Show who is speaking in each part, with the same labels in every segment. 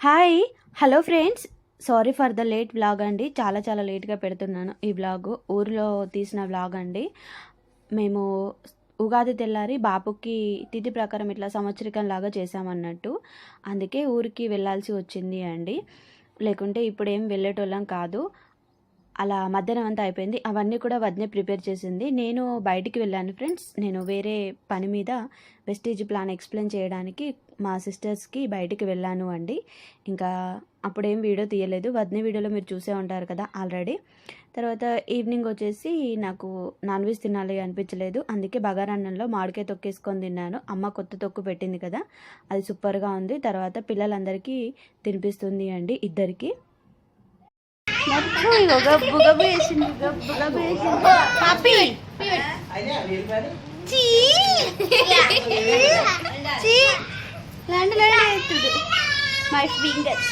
Speaker 1: Hi hello friends sorry for the late vlog అండి. చాలా చాలా లేట్గా పెడుతున్నాను ఈ వ్లాగ్ ఊరిలో తీసిన వ్లాగ్ అండి. మేము ఉగాది తెల్లారి బాపుకి తిథి ప్రకారం ఇట్లా సంవత్సరికం లాగా చేసామన్నట్టు అందుకే ఊరికి వెళ్ళాల్సి వచ్చింది అండి. లేకుంటే ఇప్పుడేం వెళ్ళేటోళ్ళం కాదు. అలా మధ్యాహ్నం అంతా అయిపోయింది. అవన్నీ కూడా వదినే ప్రిపేర్ చేసింది. నేను బయటికి వెళ్ళాను ఫ్రెండ్స్. నేను వేరే పని మీద వెస్టేజ్ ప్లాన్ ఎక్స్ప్లెయిన్ చేయడానికి మా సిస్టర్స్కి బయటికి వెళ్ళాను అండి. ఇంకా అప్పుడేం వీడియో తీయలేదు. వదిన వీడియోలో మీరు చూసే ఉంటారు కదా ఆల్రెడీ. తర్వాత ఈవినింగ్ వచ్చేసి నాకు నాన్ వెజ్ తినాలి అనిపించలేదు. అందుకే బగారాన్నంలో మామిడికాయ తొక్కేసుకొని తిన్నాను. అమ్మ కొత్త తొక్కు పెట్టింది కదా. అది సూపర్గా ఉంది. తర్వాత పిల్లలందరికీ తినిపిస్తుంది అండి ఇద్దరికి. మొత్తం ఇగో గబ్బు గబ్బు వేసింది గబ్బు గబ్బు వేసింది పాపి చీ చీ లాంటి లాంటి వేస్తుడు మై ఫింగర్స్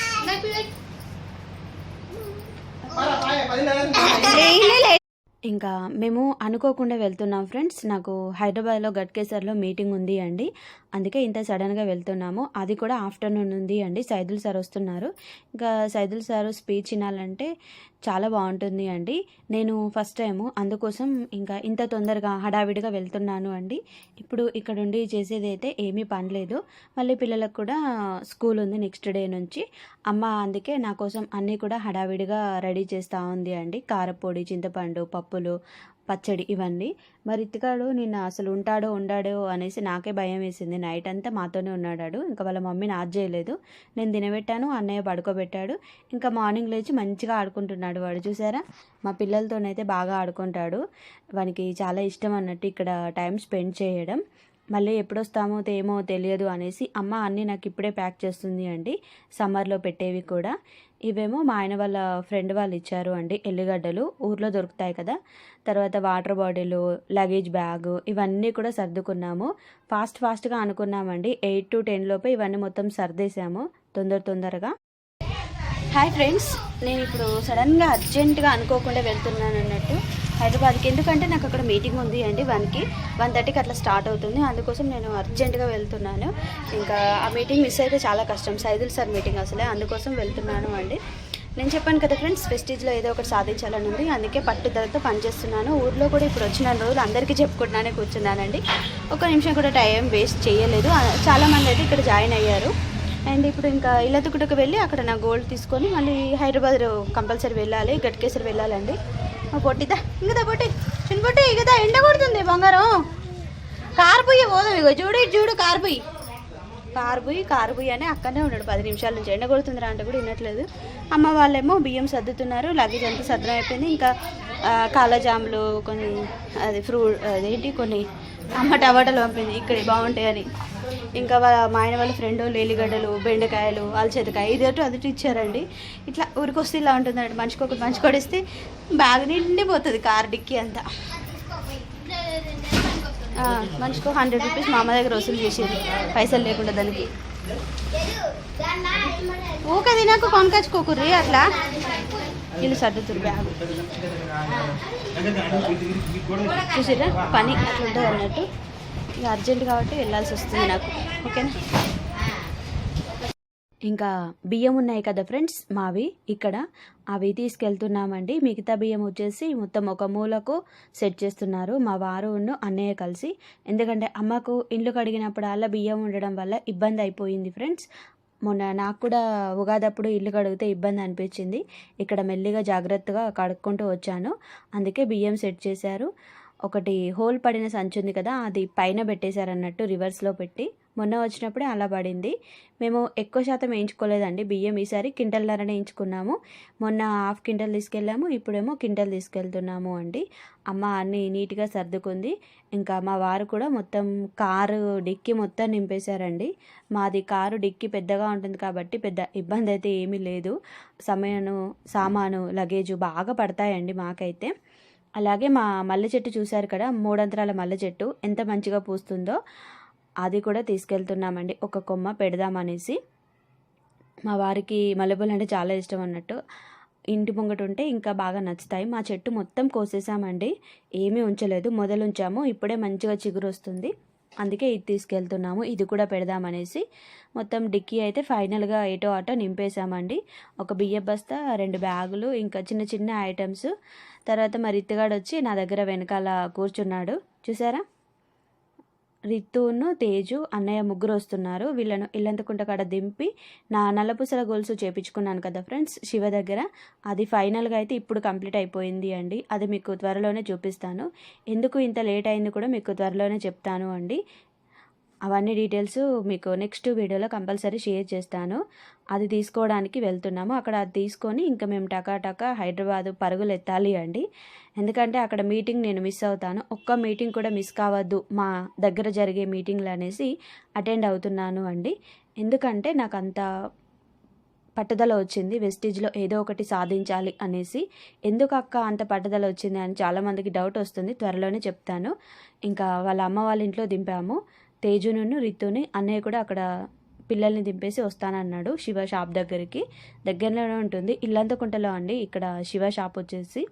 Speaker 1: ఇంకా మేము అనుకోకుండా వెళ్తున్నాం ఫ్రెండ్స్. నాకు హైదరాబాద్లో గట్కేసర్లో మీటింగ్ ఉంది అండి. అందుకే ఇంత సడన్గా వెళ్తున్నాము. అది కూడా ఆఫ్టర్నూన్ ఉంది అండి. సైదుల్ సార్ వస్తున్నారు. ఇంకా సైదుల్ సార్ స్పీచ్ వినాలంటే చాలా బాగుంటుంది అండి. నేను ఫస్ట్ టైము అందుకోసం ఇంకా ఇంత తొందరగా హడావిడిగా వెళ్తున్నాను అండి. ఇప్పుడు ఇక్కడ ఉండి చేసేది అయితే ఏమీ పనిలేదు మళ్ళీ పిల్లలకు కూడా స్కూల్ ఉంది నెక్స్ట్ డే నుంచి. అమ్మ అందుకే నా కోసం అన్నీ కూడా హడావిడిగా రెడీ చేస్తూ ఉంది అండి. కారపొడి చింతపండు పప్పులు పచ్చడి ఇవన్నీ. మరి ఇతికాడు నిన్న అసలు ఉంటాడో ఉండాడో అనేసి నాకే భయం వేసింది. నైట్ అంతా మాతోనే ఉన్నాడాడు. ఇంకా వాళ్ళ మమ్మీ నాట్ చేయలేదు. నేను తినబెట్టాను అన్నయ్య పడుకోబెట్టాడు. ఇంకా మార్నింగ్ లేచి మంచిగా ఆడుకుంటున్నాడు వాడు. చూసారా? మా పిల్లలతోనైతే బాగా ఆడుకుంటాడు. వానికి చాలా ఇష్టం అన్నట్టు ఇక్కడ టైం స్పెండ్ చేయడం. మళ్ళీ ఎప్పుడొస్తామో ఏమో తెలియదు అనేసి అమ్మ అన్నీ నాకు ఇప్పుడే ప్యాక్ చేస్తుంది అండి. సమ్మర్లో పెట్టేవి కూడా. ఇవేమో మా ఆయన వాళ్ళ ఫ్రెండ్ వాళ్ళు ఇచ్చారు అండి ఎల్లిగడ్డలు. ఊర్లో దొరుకుతాయి కదా. తర్వాత వాటర్ బాటిల్ లగేజ్ బ్యాగ్ ఇవన్నీ కూడా సర్దుకున్నాము. ఫాస్ట్ ఫాస్ట్గా అనుకున్నామండి. ఎయిట్ టు టెన్ లోపే ఇవన్నీ మొత్తం సర్దేశాము తొందర తొందరగా. హాయ్ ఫ్రెండ్స్ నేను ఇప్పుడు సడన్గా అర్జెంటుగా అనుకోకుండా వెళ్తున్నాను అన్నట్టు. హైదరాబాద్కి. ఎందుకంటే నాకు అక్కడ మీటింగ్ ఉంది అండి వన్కి. వన్ థర్టీకి అట్లా స్టార్ట్ అవుతుంది. అందుకోసం నేను అర్జెంటుగా వెళ్తున్నాను. ఇంకా ఆ మీటింగ్ మిస్ అయితే చాలా కష్టం. సైదుల్ సార్ మీటింగ్ అసలే. అందుకోసం వెళ్తున్నాను అండి. నేను చెప్పాను కదా ఫ్రెండ్స్ ప్రెస్టీజ్లో ఏదో ఒకటి సాధించాలని ఉంది. అందుకే పట్టుదలతో పనిచేస్తున్నాను ఊర్లో కూడా ఇప్పుడు వచ్చిన రోజులు అందరికీ చెప్పుకుంటున్నానే కూర్చున్నానండి. ఒక నిమిషం కూడా టైం వేస్ట్ చేయలేదు. చాలామంది అయితే ఇక్కడ జాయిన్ అయ్యారు. అండ్ ఇప్పుడు ఇంకా ఇల్లతుకుటకు వెళ్ళి అక్కడ నా గోల్డ్ తీసుకొని మళ్ళీ హైదరాబాద్ కంపల్సరీ వెళ్ళాలి. గట్కేసరి వెళ్ళాలండి. పొట్టిదా ఇంకదా పొట్టి. చిన్న పొట్టి ఇకదా ఎండ కొడుతుంది బంగారం. కారు పొయ్యి పోదాం ఇగో చూడు చూడు కారు పొయ్యి. కారు పొయ్యి కారు పొయ్యి అని అక్కడనే ఉన్నాడు. పది నిమిషాల నుంచి ఎండ కొడుతుందిరా అంటే కూడా వినట్లేదు. అమ్మ వాళ్ళేమో బియ్యం సర్దుతున్నారు లగేజ్ అంతా సర్దనం అయిపోయింది. ఇంకా ఆ, కాలజాములు కొన్ని అది ఫ్రూట్ అదేంటి కొన్ని అమ్మ టమాటాలు పంపింది. ఇక్కడ బాగుంటాయని ఇంకా వాళ్ళ మా ఆయన వాళ్ళ ఫ్రెండ్ లేలిగడ్డలు బెండకాయలు అలచేతకాయ ఇదేటో అదిటి ఇచ్చారండి. ఇట్లా ఊరికొస్తే ఇలా ఉంటుందండి. మనిషికి ఒకటి మంచి కొడిస్తే బ్యాగ్ నిండిపోతుంది కార్ డిక్కీ అంతా. మనిషికి హండ్రెడ్ రూపీస్ మా అమ్మ దగ్గర వసూలు చేసేది. పైసలు లేకుండా దానికి. ఊక తినకు కొనకొచ్చుకోకుర్రీ అట్లా. వీళ్ళు సర్దుతురు బ్యాగ్. చూసారా పని అట్లా ఉంటుంది అన్నట్టు ఇక అర్జెంట్ కాబట్టి వెళ్ళాల్సి వస్తుంది నాకు. ఓకేనా? ఇంకా బియ్యం ఉన్నాయి కదా ఫ్రెండ్స్ మావి ఇక్కడ. అవి తీసుకెళ్తున్నామండి. మిగతా బియ్యం వచ్చేసి మొత్తం ఒక మూలకు సెట్ చేస్తున్నారు. మా వారు ఉన్ను అన్నయ్య కలిసి. ఎందుకంటే అమ్మకు ఇల్లు కడిగినప్పుడల్లా బియ్యం ఉండడం వల్ల ఇబ్బంది అయిపోయింది ఫ్రెండ్స్. మొన్న నాకు కూడా ఉగాదప్పుడు ఇల్లు కడిగితే ఇబ్బంది అనిపించింది. ఇక్కడ మెల్లిగా జాగ్రత్తగా కడుక్కుంటూ వచ్చాను. అందుకే బియ్యం సెట్ చేశారు. ఒకటి హోల్ పడిన సంచి ఉంది కదా అది పైన పెట్టేశారన్నట్టు రివర్స్లో పెట్టి. మొన్న వచ్చినప్పుడే అలా పడింది. మేము ఎక్కువ శాతం వేయించుకోలేదండి. బియ్యం ఈసారి కింటల్నరనే వేయించుకున్నాము. మొన్న హాఫ్ కింటల్ తీసుకెళ్ళాము. ఇప్పుడేమో కింటల్ తీసుకెళ్తున్నాము అండి. అమ్మ అన్ని నీట్గా సర్దుకుంది. ఇంకా మా వారు కూడా మొత్తం కారు డిక్కి మొత్తం నింపేశారండి. మాది కారు డిక్కి పెద్దగా ఉంటుంది కాబట్టి పెద్ద ఇబ్బంది అయితే ఏమీ లేదు. సమయను సామాను లగేజు బాగా పడతాయండి మాకైతే. అలాగే మా మల్లె చెట్టు చూశారు కదా మూడంతరాల మల్లె చెట్టు. ఎంత మంచిగా పూస్తుందో. అది కూడా తీసుకెళ్తున్నామండి. ఒక కొమ్మ పెడదామనేసి. మా వారికి మల్లెపూలు అంటే చాలా ఇష్టం అన్నట్టు. ఇంటి ముంగట ఉంటే ఇంకా బాగా నచ్చుతాయి. మా చెట్టు మొత్తం కోసేసామండి. ఏమీ ఉంచలేదు. మొదలు ఉంచాము ఇప్పుడే మంచిగా చిగురు వస్తుంది అందుకే ఇది తీసుకెళ్తున్నాము. ఇది కూడా పెడదామనేసి. మొత్తం డిక్కీ అయితే ఫైనల్గా ఏటో ఆటో నింపేశామండి. ఒక బియ్య బస్తా రెండు బ్యాగులు ఇంకా చిన్న చిన్న ఐటమ్స్. తర్వాత మరి ఇత్తగాడు వచ్చి నా దగ్గర వెనకాల కూర్చున్నాడు. చూసారా? రితును తేజు అన్నయ్య ముగ్గురు వస్తున్నారు. వీళ్ళను ఇల్లంతకుంట కాడ దింపి నా నల్లపూసల గొలుసు చేపించుకున్నాను కదా ఫ్రెండ్స్ శివ దగ్గర. అది ఫైనల్గా అయితే ఇప్పుడు కంప్లీట్ అయిపోయింది అండి. అది మీకు త్వరలోనే చూపిస్తాను. ఎందుకు ఇంత లేట్ అయింది కూడా మీకు త్వరలోనే చెప్తాను అండి. అవన్నీ డీటెయిల్స్ మీకు నెక్స్ట్ వీడియోలో కంపల్సరీ షేర్ చేస్తాను. అది తీసుకోవడానికి వెళ్తున్నాము. అక్కడ అది తీసుకొని ఇంకా మేము టకాటకా హైదరాబాదు హైదరాబాద్ పరుగులు ఎత్తాలి అండి. ఎందుకంటే అక్కడ మీటింగ్ నేను మిస్ అవుతాను. ఒక్క మీటింగ్ కూడా మిస్ కావద్దు. మా దగ్గర జరిగే మీటింగ్లు అనేసి అటెండ్ అవుతున్నాను అండి. ఎందుకంటే నాకు అంత పట్టుదల వచ్చింది. వెస్టీజ్లో ఏదో ఒకటి సాధించాలి అనేసి. ఎందుకు అక్క అంత పట్టుదల వచ్చింది అని చాలామందికి డౌట్ వస్తుంది. త్వరలోనే చెప్తాను. ఇంకా వాళ్ళ అమ్మ వాళ్ళ ఇంట్లో దింపాము. తేజును రితుని అన్నయ్య కూడా అక్కడ పిల్లల్ని దింపేసి వస్తానన్నాడు శివ షాప్ దగ్గరికి. దగ్గరలోనే ఉంటుంది. ఇల్లంతకుంటలో అండి. ఇక్కడ శివ షాప్ వచ్చేసి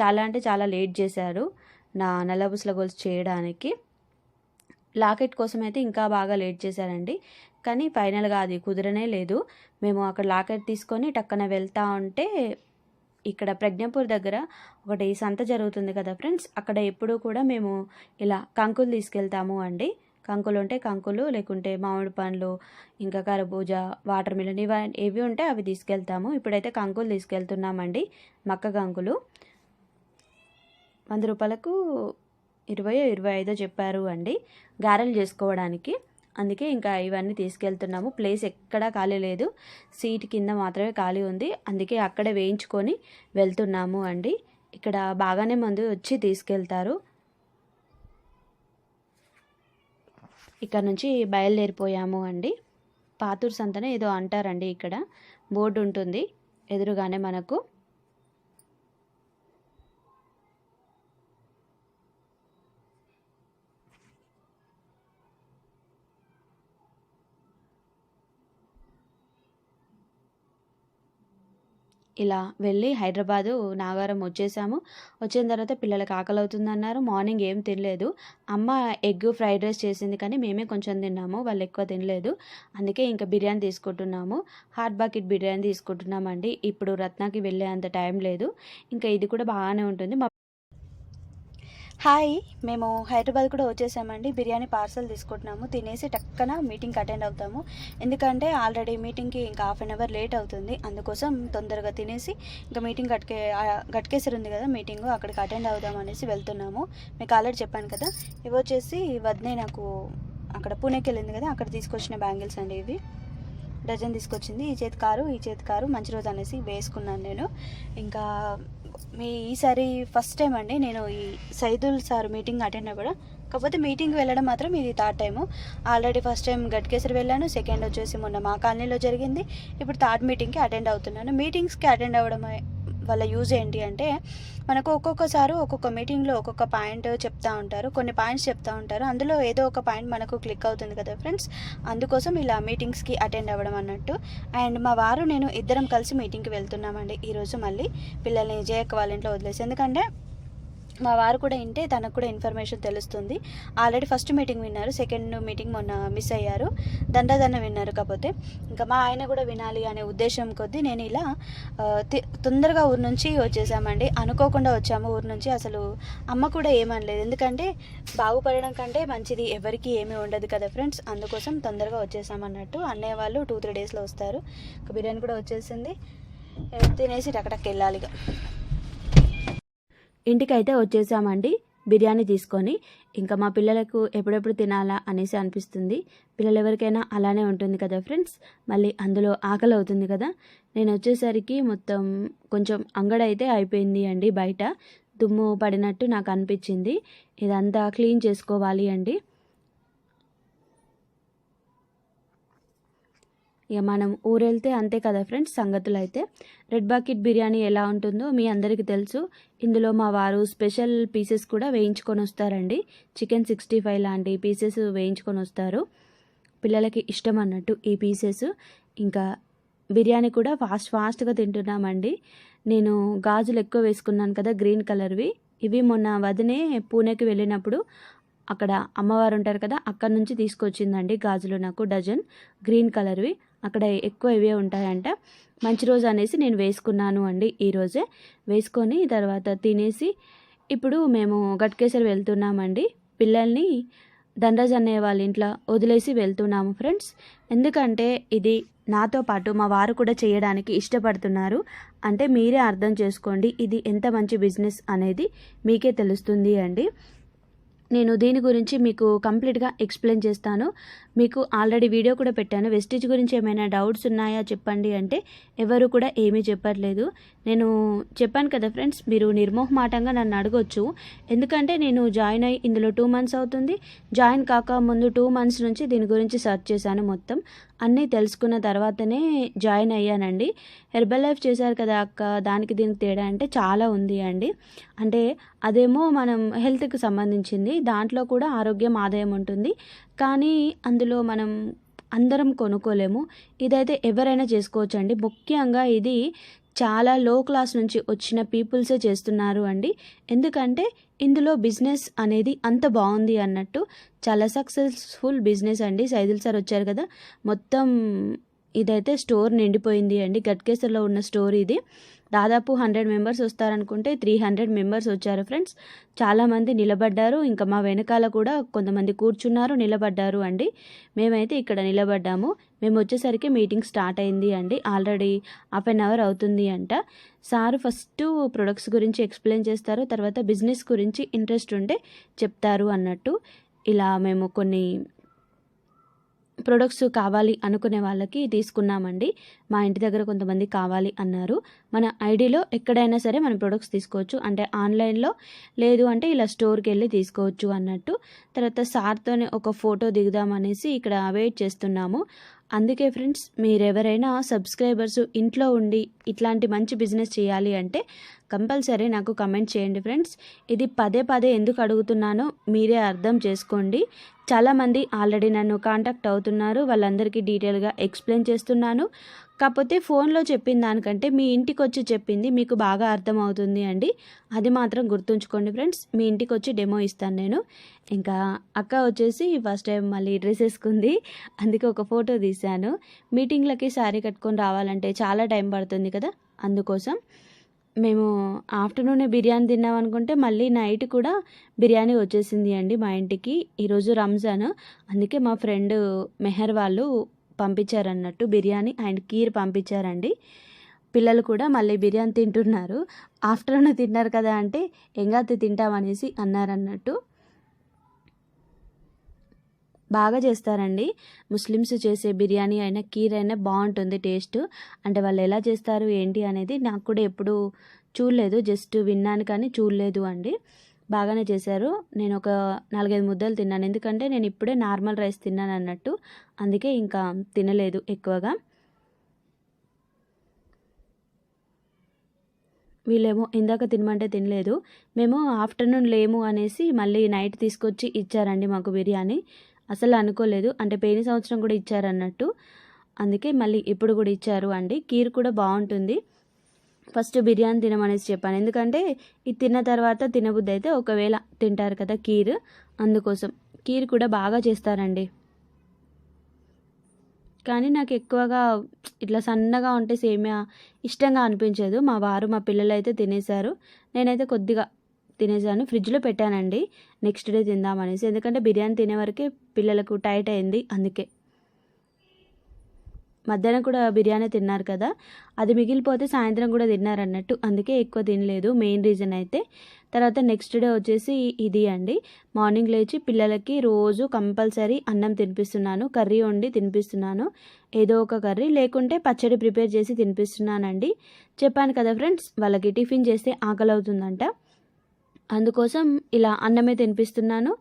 Speaker 1: చాలా అంటే చాలా లేట్ చేశారు. నా నల్లబుసల గోల్స్ చేయడానికి. లాకెట్ కోసం అయితే ఇంకా బాగా లేట్ చేశారండి. కానీ ఫైనల్గా అది కుదరనే లేదు. మేము అక్కడ లాకెట్ తీసుకొని టక్కన వెళ్తా ఉంటే ఇక్కడ ప్రజ్ఞపూర్ దగ్గర ఒకటి సంత జరుగుతుంది కదా ఫ్రెండ్స్. అక్కడ ఎప్పుడూ కూడా మేము ఇలా కంకులు తీసుకెళ్తాము అండి. కంకులు ఉంటే కంకులు లేకుంటే మామిడి పండ్లు ఇంకా కరబూజ వాటర్ మిలన్ ఇవి ఏవి ఉంటే అవి తీసుకెళ్తాము. ఇప్పుడైతే కంకులు తీసుకెళ్తున్నామండి మక్క కంకులు. వంద రూపాయలకు ఇరవై ఇరవై ఐదో చెప్పారు అండి గారెలు చేసుకోవడానికి. అందుకే ఇంకా ఇవన్నీ తీసుకెళ్తున్నాము. ప్లేస్ ఎక్కడా ఖాళీ లేదు. సీట్ కింద మాత్రమే ఖాళీ ఉంది. అందుకే అక్కడే వేయించుకొని వెళ్తున్నాము అండి. ఇక్కడ బాగానే మంది వచ్చి తీసుకెళ్తారు. ఇక్కడ నుంచి బయలుదేరిపోయాము అండి. పాతూరు సంతనే ఏదో అంటారండి ఇక్కడ. బోర్డు ఉంటుంది ఎదురుగానే మనకు. ఇలా వెళ్ళి హైదరాబాదు నాగారం వచ్చేసాము. వచ్చిన తర్వాత పిల్లలకి ఆకలి అవుతుందన్నారు మార్నింగ్ ఏం తినలేదు. అమ్మ ఎగ్ ఫ్రైడ్ రైస్ చేసింది కానీ మేమే కొంచెం తిన్నాము. వాళ్ళు ఎక్కువ తినలేదు. అందుకే ఇంకా బిర్యానీ తీసుకుంటున్నాము. హాట్ బాకెట్ బిర్యానీ తీసుకుంటున్నామండి. ఇప్పుడు రత్నాకి వెళ్ళే అంత టైం లేదు. ఇంకా ఇది కూడా బాగానే ఉంటుంది. మా హాయ్ మేము హైదరాబాద్ కూడా వచ్చేసామండి. బిర్యానీ పార్సల్ తీసుకుంటున్నాము. తినేసి టక్కన మీటింగ్కి అటెండ్ అవుతాము. ఎందుకంటే ఆల్రెడీ మీటింగ్కి ఇంకా హాఫ్ అన్ అవర్ లేట్ అవుతుంది. అందుకోసం తొందరగా తినేసి ఇంకా మీటింగ్ గట్కే గట్కేసరి ఉంది కదా మీటింగ్ అక్కడికి అటెండ్ అవుదాం అనేసి వెళ్తున్నాము. మీకు ఆల్రెడీ చెప్పాను కదా. ఇవి వచ్చేసి వదినే నాకు అక్కడ పూణేకి వెళ్ళింది కదా అక్కడ తీసుకొచ్చిన బ్యాంగిల్స్ అండి ఇవి. డజన్ తీసుకొచ్చింది. ఈ చేతి కారు ఈ చేతి కారు మంచి రోజు అనేసి వేసుకున్నాను నేను. ఇంకా మీ ఈసారి ఫస్ట్ టైం అండి. నేను ఈ సైదుల్ సార్ మీటింగ్ అటెండ్ అవ్వడం కాకపోతే మీటింగ్కి వెళ్ళడం మాత్రం ఇది third time already first time గట్కేసరి వెళ్ళాను. సెకండ్ వచ్చేసి మొన్న మా కాలనీలో జరిగింది. ఇప్పుడు థర్డ్ మీటింగ్కి అటెండ్ అవుతున్నాను. మీటింగ్స్కి అటెండ్ అవ్వడం వల్ల యూజ్ ఏంటి అంటే మనకు ఒక్కొక్కసారి ఒక్కొక్క మీటింగ్లో ఒక్కొక్క పాయింట్ చెప్తా ఉంటారు. కొన్ని పాయింట్స్ చెప్తా ఉంటారు. అందులో ఏదో ఒక పాయింట్ మనకు క్లిక్ అవుతుంది కదా ఫ్రెండ్స్ అందుకోసం ఇలా మీటింగ్స్కి అటెండ్ అవ్వడం అన్నట్టు. అండ్ మా వారు నేను ఇద్దరం కలిసి మీటింగ్కి వెళ్తున్నామండి. ఈరోజు మళ్ళీ పిల్లల్ని జయక్క వాళ్ళ ఇంట్లో వదిలేసి. ఎందుకంటే మా వారు కూడా వింటే తనకు కూడా ఇన్ఫర్మేషన్ తెలుస్తుంది. ఆల్రెడీ ఫస్ట్ మీటింగ్ విన్నారు సెకండ్ మీటింగ్ మొన్న మిస్ అయ్యారు. దండదన్న విన్నారు కాకపోతే. ఇంకా మా ఆయన కూడా వినాలి అనే ఉద్దేశం కొద్దీ నేను ఇలా తొందరగా ఊరు నుంచి వచ్చేసామండి. అనుకోకుండా వచ్చాము ఊరు నుంచి. అసలు అమ్మ కూడా ఏమనలేదు. ఎందుకంటే బాగుపడడం కంటే మంచిది. ఎవరికి ఏమీ ఉండదు కదా ఫ్రెండ్స్. అందుకోసం తొందరగా వచ్చేసామన్నట్టు. అన్నయ్య వాళ్ళు టూ త్రీ డేస్లో వస్తారు. బిర్యానీ కూడా వచ్చేసింది. తినేసి అక్కడికి వెళ్ళాలి ఇక ఇంటికైతే వచ్చేసామండి. బిర్యానీ తీసుకొని ఇంకా మా పిల్లలకు ఎప్పుడెప్పుడు తినాలా అనేసి అనిపిస్తుంది. పిల్లలు ఎవరికైనా అలానే ఉంటుంది కదా ఫ్రెండ్స్? మళ్ళీ అందులో ఆకలి అవుతుంది కదా? నేను వచ్చేసరికి మొత్తం కొంచెం అంగడైతే అయిపోయింది అండి బయట. దుమ్ము పడినట్టు నాకు అనిపించింది. ఇదంతా క్లీన్ చేసుకోవాలి అండి. ఇక మనం ఊరెళ్తే అంతే కదా ఫ్రెండ్స్ సంగతులు అయితే రెడ్ బాకెట్ బిర్యానీ ఎలా ఉంటుందో మీ అందరికీ తెలుసు. ఇందులో మా వారు స్పెషల్ పీసెస్ కూడా వేయించుకొని వస్తారండి. చికెన్ సిక్స్టీ ఫైవ్ లాంటి పీసెస్ వేయించుకొని వస్తారు. పిల్లలకి ఇష్టం అన్నట్టు ఈ పీసెస్. ఇంకా బిర్యానీ కూడా ఫాస్ట్ ఫాస్ట్గా తింటున్నామండి. నేను గాజులు ఎక్కువ వేసుకున్నాను కదా గ్రీన్ కలర్వి. ఇవి మొన్న వదినే పూణేకి వెళ్ళినప్పుడు అక్కడ అమ్మవారు ఉంటారు కదా అక్కడ నుంచి తీసుకొచ్చిందండి గాజులు నాకు డజన్ గ్రీన్ కలర్వి. అక్కడ ఎక్కువ ఇవే ఉంటాయంట. మంచి రోజు అనేసి నేను వేసుకున్నాను అండి ఈరోజే వేసుకొని తర్వాత తినేసి ఇప్పుడు మేము గట్కేశ్వర వెళ్తున్నామండి. పిల్లల్ని ధనరాజ్ అనే వాళ్ళ ఇంట్లో వదిలేసి వెళ్తున్నాము ఫ్రెండ్స్. ఎందుకంటే ఇది నాతో పాటు మా వారు కూడా చేయడానికి ఇష్టపడుతున్నారు. అంటే మీరే అర్థం చేసుకోండి ఇది ఎంత మంచి బిజినెస్ అనేది మీకే తెలుస్తుంది అండి. నేను దీని గురించి మీకు కంప్లీట్గా ఎక్స్ప్లెయిన్ చేస్తాను. మీకు ఆల్రెడీ వీడియో కూడా పెట్టాను. వెస్టేజ్ గురించి ఏమైనా డౌట్స్ ఉన్నాయా చెప్పండి అంటే ఎవరు కూడా ఏమీ చెప్పట్లేదు. నేను చెప్పాను కదా ఫ్రెండ్స్ మీరు నిర్మోహమాటంగా నన్ను అడగొచ్చు. ఎందుకంటే నేను జాయిన్ అయ్యి ఇందులో టూ మంత్స్ అవుతుంది. జాయిన్ కాక ముందు టూ మంత్స్ నుంచి దీని గురించి సెర్చ్ చేశాను మొత్తం. అన్నీ తెలుసుకున్న తర్వాతనే జాయిన్ అయ్యానండి. హెర్బల్ లైఫ్ చేశారు కదా అక్క దానికి దీనికి తేడా అంటే చాలా ఉంది అండి. అంటే అదేమో మనం హెల్త్కి సంబంధించింది దాంట్లో కూడా ఆరోగ్యం ఆదాయం ఉంటుంది. కానీ అందులో మనం అందరం కొనుక్కోలేము. ఇదైతే ఎవరైనా చేసుకోవచ్చు అండి ముఖ్యంగా ఇది చాలా లో క్లాస్ నుంచి వచ్చిన పీపుల్సే చేస్తున్నారు అండి. ఎందుకంటే ఇందులో బిజినెస్ అనేది అంత బాగుంది అన్నట్టు చాలా సక్సెస్ఫుల్ బిజినెస్ అండి. సైదుల్ సార్ వచ్చారు కదా. మొత్తం ఇదైతే స్టోర్ నిండిపోయింది అండి. గట్కేసర్లో ఉన్న స్టోర్ ఇది. దాదాపు హండ్రెడ్ మెంబర్స్ వస్తారనుకుంటే త్రీ హండ్రెడ్ మెంబర్స్ వచ్చారు ఫ్రెండ్స్. చాలామంది నిలబడ్డారు. ఇంకా మా వెనకాల కూడా కొంతమంది కూర్చున్నారు నిలబడ్డారు అండి. మేమైతే ఇక్కడ నిలబడ్డాము. మేము వచ్చేసరికి మీటింగ్ స్టార్ట్ అయింది అండి. ఆల్రెడీ హాఫ్ అన్ అవర్ అవుతుంది అంట. సార్ ఫస్ట్ ప్రొడక్ట్స్ గురించి ఎక్స్ప్లెయిన్ చేస్తారు. తర్వాత బిజినెస్ గురించి ఇంట్రెస్ట్ ఉంటే చెప్తారు అన్నట్టు. ఇలా మేము కొన్ని ప్రొడక్ట్స్ కావాలి అనుకునే వాళ్ళకి తీసుకున్నామండి. మా ఇంటి దగ్గర కొంతమంది కావాలి అన్నారు. మన ఐడిలో ఎక్కడైనా సరే మనం ప్రొడక్ట్స్ తీసుకోవచ్చు. అంటే ఆన్లైన్లో లేదు అంటే ఇలా స్టోర్కి వెళ్ళి తీసుకోవచ్చు అన్నట్టు. తర్వాత సార్తోనే ఒక ఫోటో దిగుదామనేసి ఇక్కడ వెయిట్ చేస్తున్నాము. అందుకే ఫ్రెండ్స్ మీరు ఎవరైనా సబ్స్క్రైబర్స్ ఇంట్లో ఉండి ఇట్లాంటి మంచి బిజినెస్ చేయాలి అంటే కంపల్సరీ నాకు కమెంట్ చేయండి ఫ్రెండ్స్. ఇది పదే పదే ఎందుకు అడుగుతున్నానో మీరే అర్థం చేసుకోండి. చాలామంది ఆల్రెడీ నన్ను కాంటాక్ట్ అవుతున్నారు వాళ్ళందరికీ డీటెయిల్గా ఎక్స్ప్లెయిన్ చేస్తున్నాను. కాకపోతే ఫోన్లో చెప్పిన దానికంటే మీ ఇంటికి వచ్చి చెప్పింది మీకు బాగా అర్థమవుతుంది అండి. అది మాత్రం గుర్తుంచుకోండి ఫ్రెండ్స్ మీ ఇంటికి వచ్చి డెమో ఇస్తాను నేను. ఇంకా అక్క వచ్చేసి ఫస్ట్ టైం మళ్ళీ డ్రెస్ వేసుకుంది అందుకే ఒక ఫోటో తీశాను. మీటింగ్లకి శారీ కట్టుకొని రావాలంటే చాలా టైం పడుతుంది కదా అందుకోసం మేము ఆఫ్టర్నూనే బిర్యానీ తిన్నాం అనుకుంటే మళ్ళీ నైట్ కూడా బిర్యానీ వచ్చేసింది అండి మా ఇంటికి. ఈరోజు రంజాన్. అందుకే మా ఫ్రెండ్ మెహర్ వాళ్ళు పంపించారన్నట్టు బిర్యానీ అండ్ కీర్ పంపించారండి. పిల్లలు కూడా మళ్ళీ బిర్యానీ తింటున్నారు. ఆఫ్టర్నూన్ తిన్నారు కదా అంటే ఎంగాతి తింటామనేసి అన్నారన్నట్టు. బాగా చేస్తారండి. ముస్లిమ్స్ చేసే బిర్యానీ అయినా కీర్ అయినా బాగుంటుంది టేస్ట్. అంటే వాళ్ళు ఎలా చేస్తారు ఏంటి అనేది నాకు కూడా ఎప్పుడు చూడలేదు. జస్ట్ విన్నాను కానీ చూడలేదు అండి. బాగానే చేశారు. నేను ఒక నాలుగైదు ముద్దలు తిన్నాను. ఎందుకంటే నేను ఇప్పుడే నార్మల్ రైస్ తిన్నాను అన్నట్టు. అందుకే ఇంకా తినలేదు ఎక్కువగా. వీళ్ళేమో ఇందాక తినమంటే తినలేదు. మేము ఆఫ్టర్నూన్ లేము అనేసి మళ్ళీ నైట్ తీసుకొచ్చి ఇచ్చారండి మాకు బిర్యానీ. అసలు అనుకోలేదు. అంటే పోయిన సంవత్సరం కూడా ఇచ్చారన్నట్టు. అందుకే మళ్ళీ ఇప్పుడు కూడా ఇచ్చారు అండి. కీర్ కూడా బాగుంటుంది. ఫస్ట్ బిర్యానీ తినమనేసి చెప్పాను. ఎందుకంటే ఇది తిన్న తర్వాత తినబుద్ధి అయితే ఒకవేళ తింటారు కదా కీర్. అందుకోసం కీర్ కూడా బాగా చేస్తారండి. కానీ నాకు ఎక్కువగా ఇట్లా సన్నగా ఉంటే సేమియా ఇష్టంగా అనిపించదు. మా వారు మా పిల్లలు అయితే తినేశారు. నేనైతే కొద్దిగా తినేసాను. ఫ్రిడ్జ్లో పెట్టానండి. నెక్స్ట్ డే తిందామనేసి ఎందుకంటే బిర్యానీ తినే వరకే పిల్లలకు టైట్ అయింది. అందుకే. మధ్యాహ్నం కూడా బిర్యానీ తిన్నారు కదా. అది మిగిలిపోతే సాయంత్రం కూడా తిన్నారన్నట్టు అందుకే ఎక్కువ తినలేదు. మెయిన్ రీజన్ అయితే. తర్వాత నెక్స్ట్ డే వచ్చేసి ఇది అండి. మార్నింగ్ లేచి పిల్లలకి రోజు కంపల్సరీ అన్నం తినిపిస్తున్నాను. కర్రీ వండి తినిపిస్తున్నాను. ఏదో ఒక కర్రీ. లేకుంటే పచ్చడి ప్రిపేర్ చేసి తినిపిస్తున్నానండి. చెప్పాను కదా ఫ్రెండ్స్ వాళ్ళకి టిఫిన్ చేస్తే ఆకలి అవుతుందంట అందుకోసం ఇలా అన్నమే తినిపిస్తున్నాను.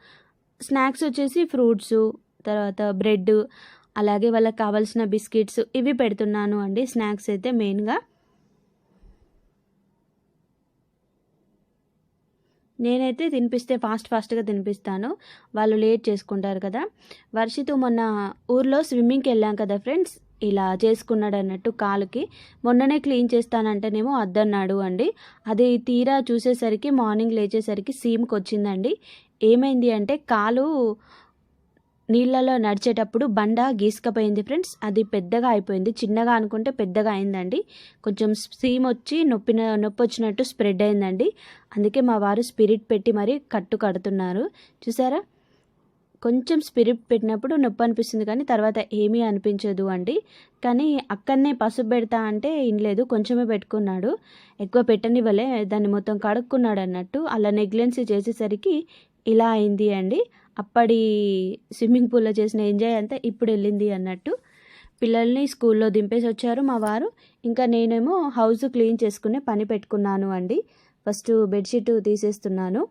Speaker 1: స్నాక్స్ వచ్చేసి ఫ్రూట్స్ తర్వాత బ్రెడ్ అలాగే వాళ్ళకి కావాల్సిన బిస్కెట్స్ ఇవి పెడుతున్నాను అండి. స్నాక్స్ అయితే మెయిన్గా. నేనైతే తినిపిస్తే ఫాస్ట్ ఫాస్ట్గా తినిపిస్తాను. వాళ్ళు లేట్ చేసుకుంటారు కదా. వర్షితో మొన్న ఊర్లో స్విమ్మింగ్కి వెళ్ళాం కదా ఫ్రెండ్స్. ఇలా చేసుకున్నాడు అన్నట్టు కాలుకి మొన్ననే క్లీన్ చేస్తానంటేనేమో అద్దన్నాడు అండి. అది తీరా చూసేసరికి మార్నింగ్ లేచేసరికి సీమ్కి వచ్చిందండి ఏమైంది అంటే కాలు నీళ్ళలో నడిచేటప్పుడు బండ గీసుకపోయింది ఫ్రెండ్స్. అది పెద్దగా అయిపోయింది. చిన్నగా అనుకుంటే పెద్దగా అయిందండి. కొంచెం సీమ్ వచ్చి నొప్పిన నొప్పి వచ్చినట్టు స్ప్రెడ్ అయిందండి. అందుకే మా వారు స్పిరిట్ పెట్టి మరీ కట్టు కడుతున్నారు. చూసారా? కొంచెం స్పిరిట్ పెట్టినప్పుడు నొప్పి అనిపిస్తుంది కానీ తర్వాత ఏమీ అనిపించదు అండి. కానీ అక్కడనే పసుపు పెడతా అంటే ఇనలేదు కొంచెమే పెట్టుకున్నాడు. ఎక్కువ పెట్టనివ్వలే దాన్ని మొత్తం కడుక్కున్నాడు అన్నట్టు. అలా నెగ్లెన్సీ చేసేసరికి ఇలా అయింది అండి. అప్పటి స్విమ్మింగ్ పూల్లో చేసిన ఎంజాయ్ అంతా ఇప్పుడు వెళ్ళింది అన్నట్టు. పిల్లల్ని స్కూల్లో దింపేసి వచ్చారు మా వారు. ఇంకా నేనేమో హౌస్ క్లీన్ చేసుకునే పని పెట్టుకున్నాను అండి. ఫస్ట్ బెడ్షీట్ తీసేస్తున్నాను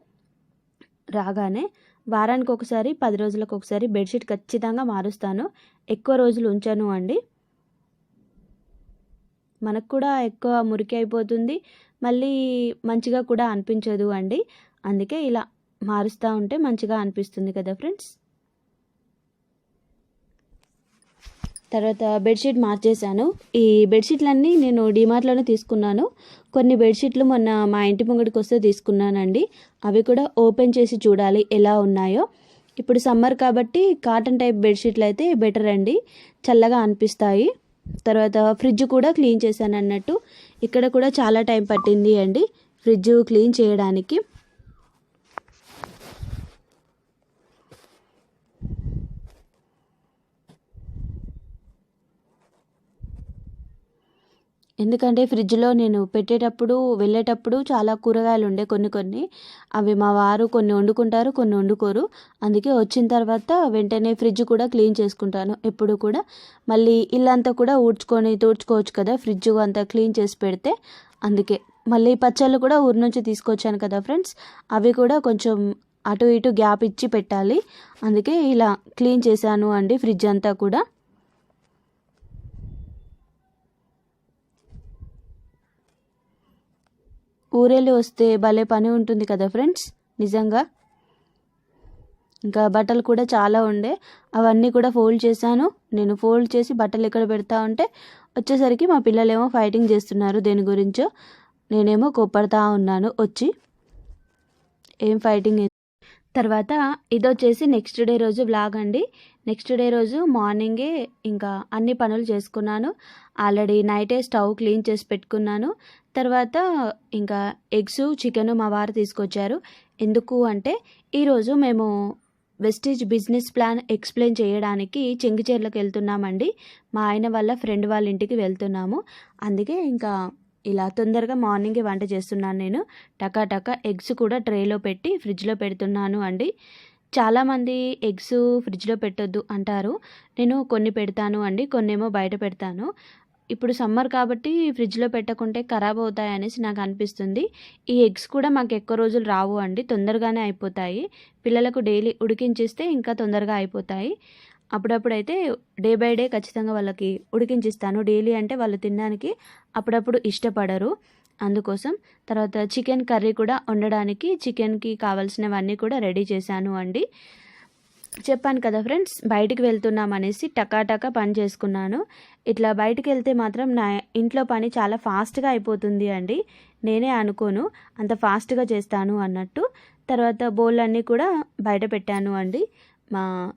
Speaker 1: రాగానే. వారానికి ఒకసారి పది రోజులకు ఒకసారి బెడ్షీట్ ఖచ్చితంగా మారుస్తాను. ఎక్కువ రోజులు ఉంచాను అండి. మనకు కూడా ఎక్కువ మురికి అయిపోతుంది. మళ్ళీ మంచిగా కూడా అనిపించదు అండి. అందుకే ఇలా మారుస్తూ ఉంటే మంచిగా అనిపిస్తుంది కదా ఫ్రెండ్స్? తర్వాత బెడ్షీట్ మార్చేశాను. ఈ బెడ్షీట్లన్నీ నేను డిమార్ట్లోనే తీసుకున్నాను. కొన్ని బెడ్షీట్లు మొన్న మా ఇంటి ముంగడికి వస్తే తీసుకున్నానండి. అవి కూడా ఓపెన్ చేసి చూడాలి ఎలా ఉన్నాయో. ఇప్పుడు సమ్మర్ కాబట్టి కాటన్ టైప్ బెడ్షీట్లు అయితే బెటర్ అండి. చల్లగా అనిపిస్తాయి. తర్వాత ఫ్రిడ్జ్ కూడా క్లీన్ చేశాను అన్నట్టు ఇక్కడ కూడా చాలా టైం పట్టింది అండి. ఫ్రిడ్జ్ క్లీన్ చేయడానికి. ఎందుకంటే ఫ్రిడ్జ్లో నేను పెట్టేటప్పుడు వెళ్ళేటప్పుడు చాలా కూరగాయలు ఉండే కొన్ని కొన్ని. అవి మా వారు కొన్ని వండుకుంటారు కొన్ని వండుకోరు. అందుకే వచ్చిన తర్వాత వెంటనే ఫ్రిడ్జ్ కూడా క్లీన్ చేసుకుంటాను ఎప్పుడు కూడా. మళ్ళీ ఇల్లంతా కూడా ఊడ్చుకొని తూడ్చుకోవచ్చు కదా ఫ్రిడ్జ్ అంతా క్లీన్ చేసి పెడితే. అందుకే మళ్ళీ పచ్చళ్ళు కూడా ఊరి నుంచి తీసుకొచ్చాను కదా ఫ్రెండ్స్. అవి కూడా కొంచెం అటు ఇటు గ్యాప్ ఇచ్చి పెట్టాలి. అందుకే ఇలా క్లీన్ చేశాను అండి ఫ్రిడ్జ్ అంతా కూడా. ఊరేళ్ళు వస్తే భలే పని ఉంటుంది కదా ఫ్రెండ్స్ నిజంగా. ఇంకా బట్టలు కూడా చాలా ఉండే అవన్నీ కూడా ఫోల్డ్ చేశాను. నేను ఫోల్డ్ చేసి బట్టలు ఎక్కడ పెడతా ఉంటే వచ్చేసరికి మా పిల్లలేమో ఫైటింగ్ చేస్తున్నారు దేని గురించో. నేనేమో కోప్పడతా ఉన్నాను వచ్చి. ఏం ఫైటింగ్ తర్వాత ఇది వచ్చేసి నెక్స్ట్ డే రోజు బ్లాగ్ అండి. నెక్స్ట్ డే రోజు మార్నింగే ఇంకా అన్ని పనులు చేసుకున్నాను. ఆల్రెడీ నైటే స్టవ్ క్లీన్ చేసి పెట్టుకున్నాను. తర్వాత ఇంకా ఎగ్స్ చికెన్ మా వారు తీసుకొచ్చారు. ఎందుకు అంటే ఈరోజు మేము వెస్టేజ్ బిజినెస్ ప్లాన్ ఎక్స్ప్లెయిన్ చేయడానికి చెంగిచేర్లకు వెళ్తున్నామండి. మా ఆయన వాళ్ళ ఫ్రెండ్ వాళ్ళ ఇంటికి వెళ్తున్నాము. అందుకే ఇంకా ఇలా తొందరగా మార్నింగే వంట చేస్తున్నాను నేను. టకా టకా ఎగ్స్ కూడా ట్రేలో పెట్టి ఫ్రిడ్జ్లో పెడుతున్నాను అండి. చాలామంది ఎగ్స్ ఫ్రిడ్జ్లో పెట్టొద్దు అంటారు. నేను కొన్ని పెడతాను అండి కొన్నేమో బయట పెడతాను. ఇప్పుడు సమ్మర్ కాబట్టి ఫ్రిడ్జ్లో పెట్టకుంటే ఖరాబ్ అవుతాయి అనేసి నాకు అనిపిస్తుంది. ఈ ఎగ్స్ కూడా మాకు ఎక్కువ రోజులు రావు అండి తొందరగానే అయిపోతాయి. పిల్లలకు డైలీ ఉడికించిస్తే ఇంకా తొందరగా అయిపోతాయి. అప్పుడప్పుడు అయితే డే బై డే ఖచ్చితంగా వాళ్ళకి ఉడికించిస్తాను. డైలీ అంటే వాళ్ళు తినడానికి అప్పుడప్పుడు ఇష్టపడరు. అందుకోసం తర్వాత చికెన్ కర్రీ కూడా వండడానికి చికెన్కి కావాల్సినవన్నీ కూడా రెడీ చేశాను అండి. చెప్పాను కదా ఫ్రెండ్స్ బయటికి వెళ్తున్నాం అనేసి టకాటకా పని చేసుకున్నాను. ఇట్లా బయటికి వెళ్తే మాత్రం నా ఇంట్లో పని చాలా ఫాస్ట్గా అయిపోతుంది అండి. నేనే అనుకోను అంత ఫాస్ట్గా చేస్తాను అన్నట్టు. తర్వాత బౌల్ కూడా బయట పెట్టాను అండి. మా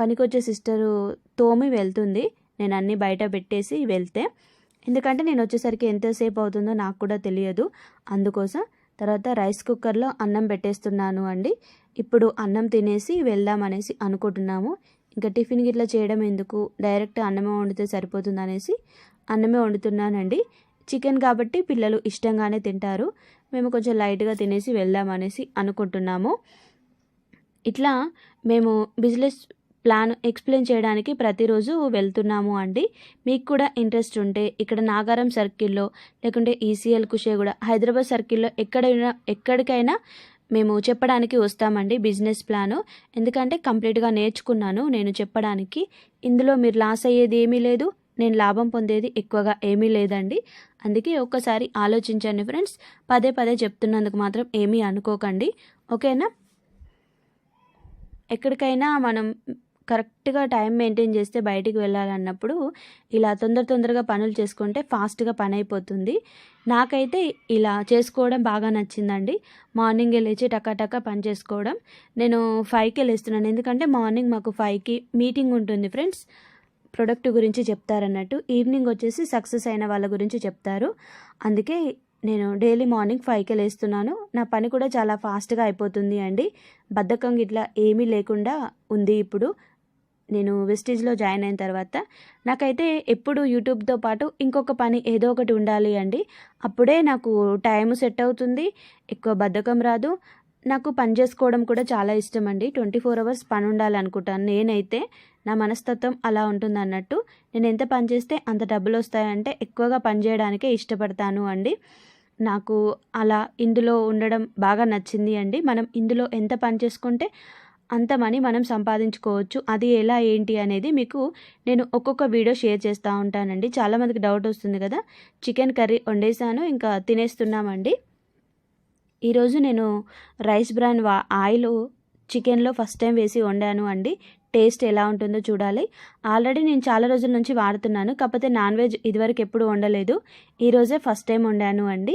Speaker 1: పనికొచ్చే సిస్టరు తోమి వెళ్తుంది. నేను అన్నీ బయట పెట్టేసి వెళ్తే ఎందుకంటే నేను వచ్చేసరికి ఎంతసేపు అవుతుందో నాకు కూడా తెలియదు. అందుకోసం తర్వాత రైస్ కుక్కర్లో అన్నం పెట్టేస్తున్నాను అండి. ఇప్పుడు అన్నం తినేసి వెళ్దామనేసి అనుకుంటున్నాము. ఇంకా టిఫిన్ గిట్లా చేయడం ఎందుకు? డైరెక్ట్ అన్నమే వండితే సరిపోతుంది అనేసి అన్నమే వండుతున్నానండి. చికెన్ కాబట్టి పిల్లలు ఇష్టంగానే తింటారు. మేము కొంచెం లైట్గా తినేసి వెళ్దామనేసి అనుకుంటున్నాము. ఇట్లా మేము బిజినెస్ ప్లాన్ ఎక్స్ప్లెయిన్ చేయడానికి ప్రతిరోజు వెళ్తున్నాము అండి. మీకు కూడా ఇంట్రెస్ట్ ఉంటే ఇక్కడ నాగారం సర్కిల్లో లేకుంటే ఈసీఎల్ కుషేగూడ హైదరాబాద్ సర్కిల్లో ఎక్కడైనా ఎక్కడికైనా మేము చెప్పడానికి వస్తామండి బిజినెస్ ప్లాను. ఎందుకంటే కంప్లీట్గా నేర్చుకున్నాను నేను చెప్పడానికి. ఇందులో మీరు లాస్ అయ్యేది ఏమీ లేదు నేను లాభం పొందేది ఎక్కువగా ఏమీ లేదండి. అందుకే ఒక్కసారి ఆలోచించండి ఫ్రెండ్స్ పదే పదే చెప్తున్నందుకు మాత్రం ఏమీ అనుకోకండి. ఓకేనా? ఎక్కడికైనా మనం కరెక్ట్‌గా టైం మెయింటైన్ చేస్తే బయటికి వెళ్ళాలన్నప్పుడు ఇలా తొందర తొందరగా పనులు చేసుకుంటే ఫాస్ట్‌గా పని అయిపోతుంది నాకైతే ఇలా చేసుకోవడం బాగా నచ్చిందండి. మార్నింగే లేచి టకాటకా పని చేసుకోవడం. నేను ఫైవ్కి లేస్తున్నాను. ఎందుకంటే మార్నింగ్ మాకు ఫైవ్కి మీటింగ్ ఉంటుంది ఫ్రెండ్స్. ప్రొడక్ట్ గురించి చెప్తారన్నట్టు. ఈవినింగ్ వచ్చేసి సక్సెస్ అయిన వాళ్ళ గురించి చెప్తారు. అందుకే నేను డైలీ మార్నింగ్ ఫైవ్కి లేస్తున్నాను. నా పని కూడా చాలా ఫాస్ట్‌గా అయిపోతుంది అండి. బద్ధకం ఇట్లా ఏమీ లేకుండా ఉంది ఇప్పుడు. నేను వెస్టీజ్‌లో జాయిన్ అయిన తర్వాత. నాకైతే ఎప్పుడు యూట్యూబ్‌తో పాటు ఇంకొక పని ఏదో ఒకటి ఉండాలి అండి. అప్పుడే నాకు టైం సెట్ అవుతుంది. ఎక్కువ బద్ధకం రాదు. నాకు పని చేసుకోవడం కూడా చాలా ఇష్టం అండి ట్వంటీ ఫోర్ అవర్స్ పని ఉండాలనుకుంటాను నేనైతే. నా మనస్తత్వం అలా ఉంటుంది అన్నట్టు నేను ఎంత పని చేస్తే అంత డబ్బులొస్తాయంటే ఎక్కువగా పని చేయడానికే ఇష్టపడతాను అండి. నాకు అలా ఇందులో ఉండడం బాగా నచ్చింది అండి. మనం ఇందులో ఎంత పని చేసుకుంటే అంత మనీ మనం సంపాదించుకోవచ్చు. అది ఎలా ఏంటి అనేది మీకు నేను ఒక్కొక్క వీడియో షేర్ చేస్తూ ఉంటానండి. చాలామందికి డౌట్ వస్తుంది కదా! చికెన్ కర్రీ వండేసాను. ఇంకా తినేస్తున్నామండి. ఈరోజు నేను రైస్ బ్రాన్ వా ఆయిల్ చికెన్‌లో ఫస్ట్ టైం వేసి వండాను అండి. టేస్ట్ ఎలా ఉంటుందో చూడాలి. ఆల్రెడీ నేను చాలా రోజుల నుంచి వాడుతున్నాను. కాకపోతే నాన్ వెజ్ ఇదివరకు ఎప్పుడు వండలేదు. ఈరోజే ఫస్ట్ టైం వండాను అండి.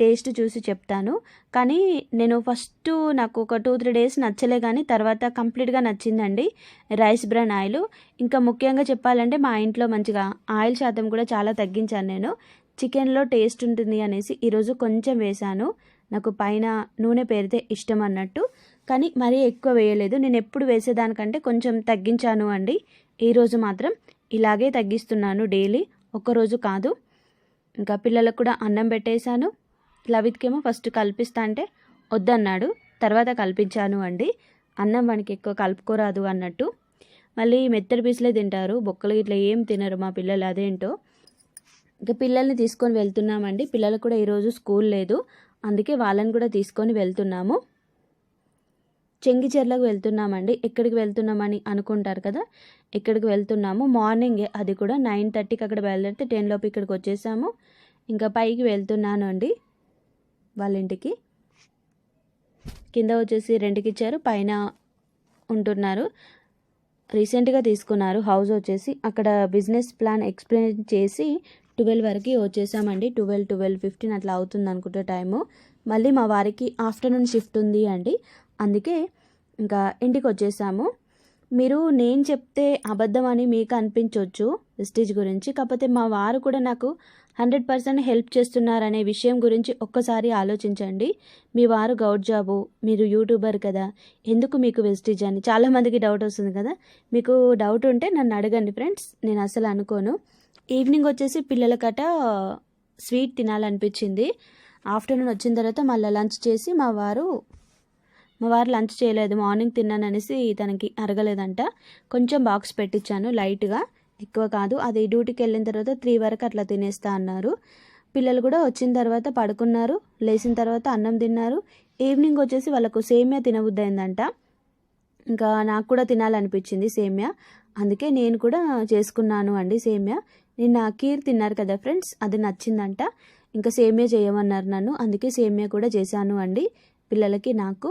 Speaker 1: టేస్ట్ చూసి చెప్తాను. కానీ నేను ఫస్ట్ నాకు ఒక 2, 3 డేస్ నచ్చలే కానీ తర్వాత కంప్లీట్‌గా నచ్చిందండి. రైస్ బ్రాన్ ఆయిల్ ఇంకా ముఖ్యంగా చెప్పాలంటే మా ఇంట్లో మంచిగా ఆయిల్ శాతం కూడా చాలా తగ్గించాను నేను. చికెన్‌లో టేస్ట్ ఉంటుంది అనేసి ఈరోజు కొంచెం వేశాను. నాకు పైన నూనె పేరితే ఇష్టం అన్నట్టు. కానీ మరీ ఎక్కువ వేయలేదు. నేను ఎప్పుడు వేసేదానికంటే కొంచెం తగ్గించాను అండి. ఈరోజు మాత్రం ఇలాగే తగ్గిస్తున్నాను డైలీ. ఒక్కరోజు కాదు. ఇంకా పిల్లలకు కూడా అన్నం పెట్టేశాను. లవిత్‌కేమో ఫస్ట్ కల్పిస్తా అంటే వద్దన్నాడు. తర్వాత కల్పించాను అండి. అన్నం మనకి ఎక్కువ కలుపుకోరాదు అన్నట్టు. మళ్ళీ మెత్తడి పీసులే తింటారు. బొక్కలు ఇట్లా ఏం తినరు మా పిల్లలు అదేంటో. ఇంకా పిల్లల్ని తీసుకొని వెళ్తున్నామండి. పిల్లలకు కూడా ఈరోజు స్కూల్ లేదు. అందుకే వాళ్ళని కూడా తీసుకొని వెళ్తున్నాము. చెంగిచెర్లకు వెళ్తున్నామండి. ఎక్కడికి వెళ్తున్నామని అనుకుంటారు కదా! ఎక్కడికి వెళ్తున్నాము. మార్నింగే అది కూడా 9:30కి అక్కడ బయలుదేరితే 10 లోపు ఇక్కడికి వచ్చేసాము. ఇంకా పైకి వెళ్తున్నాను అండి. వాళ్ళ ఇంటికి. కింద వచ్చేసి రెంట్కి ఇచ్చారు పైన ఉంటున్నారు. రీసెంట్‌గా తీసుకున్నారు హౌస్ వచ్చేసి. అక్కడ బిజినెస్ ప్లాన్ ఎక్స్‌ప్లెయిన్ చేసి ట్వెల్వ్ వరకు వచ్చేసామండి. 12, 12:15 అట్లా అవుతుంది అనుకుంటే టైము. మళ్ళీ మా వారికి ఆఫ్టర్‌నూన్ షిఫ్ట్ ఉంది అండి. అందుకే ఇంకా ఇంటికి వచ్చేసాము మీరు నేను చెప్తే అబద్ధం అని మీకు అనిపించవచ్చు విస్టేజ్ గురించి. కాకపోతే మా వారు కూడా నాకు 100% హెల్ప్ చేస్తున్నారనే విషయం గురించి ఒక్కసారి ఆలోచించండి. మీ వారు గౌడ్ జాబు. మీరు యూట్యూబర్ కదా! ఎందుకు మీకు వెస్టీజ్ అని చాలామందికి డౌట్ వస్తుంది కదా! మీకు డౌట్ ఉంటే నన్ను అడగండి ఫ్రెండ్స్. నేను అసలు అనుకోను. ఈవినింగ్ వచ్చేసి పిల్లల కట స్వీట్ తినాలనిపించింది. ఆఫ్టర్‌నూన్ వచ్చిన తర్వాత మళ్ళీ లంచ్ చేసి మా వారు మా వారు లంచ్ చేయలేదు. మార్నింగ్ తిన్నాననేసి తనకి అరగలేదంట. కొంచెం బాక్స్ పెట్టించాను లైట్‌గా. ఎక్కువ కాదు. అది డ్యూటీకి వెళ్ళిన తర్వాత త్రీ వరకు అట్లా తినేస్తా అన్నారు. పిల్లలు కూడా వచ్చిన తర్వాత పడుకున్నారు. లేచిన తర్వాత అన్నం తిన్నారు. ఈవినింగ్ వచ్చేసి వాళ్ళకు సేమియా తినబుద్దయిందంట. ఇంకా నాకు కూడా తినాలనిపించింది సేమియా. అందుకే నేను కూడా చేసుకున్నాను అండి సేమియా. నిన్న కీర్ తిన్నారు కదా ఫ్రెండ్స్! అది నచ్చిందంట. ఇంకా సేమియా చేయమన్నారు నన్ను. అందుకే సేమియా కూడా చేశాను అండి. పిల్లలకి, నాకు.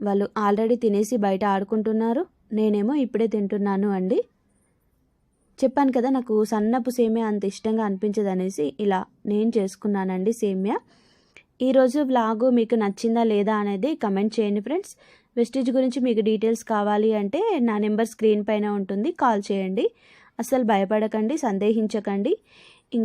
Speaker 1: వాళ్ళు ఆల్రెడీ తినేసి బయట ఆడుకుంటున్నారు. నేనేమో ఇప్పుడే తింటున్నాను అండి. చెప్పాను కదా! నాకు సన్నపు సేమియా అంత ఇష్టంగా అనిపించదనేసి ఇలా నేను చేసుకున్నానండి సేమియా. ఈరోజు వ్లాగు మీకు నచ్చిందా లేదా అనేది కమెంట్ చేయండి ఫ్రెండ్స్. వెస్టేజ్ గురించి మీకు డీటెయిల్స్ కావాలి అంటే నా నెంబర్ స్క్రీన్ పైన ఉంటుంది. కాల్ చేయండి. అస్సలు భయపడకండి. సందేహించకండి.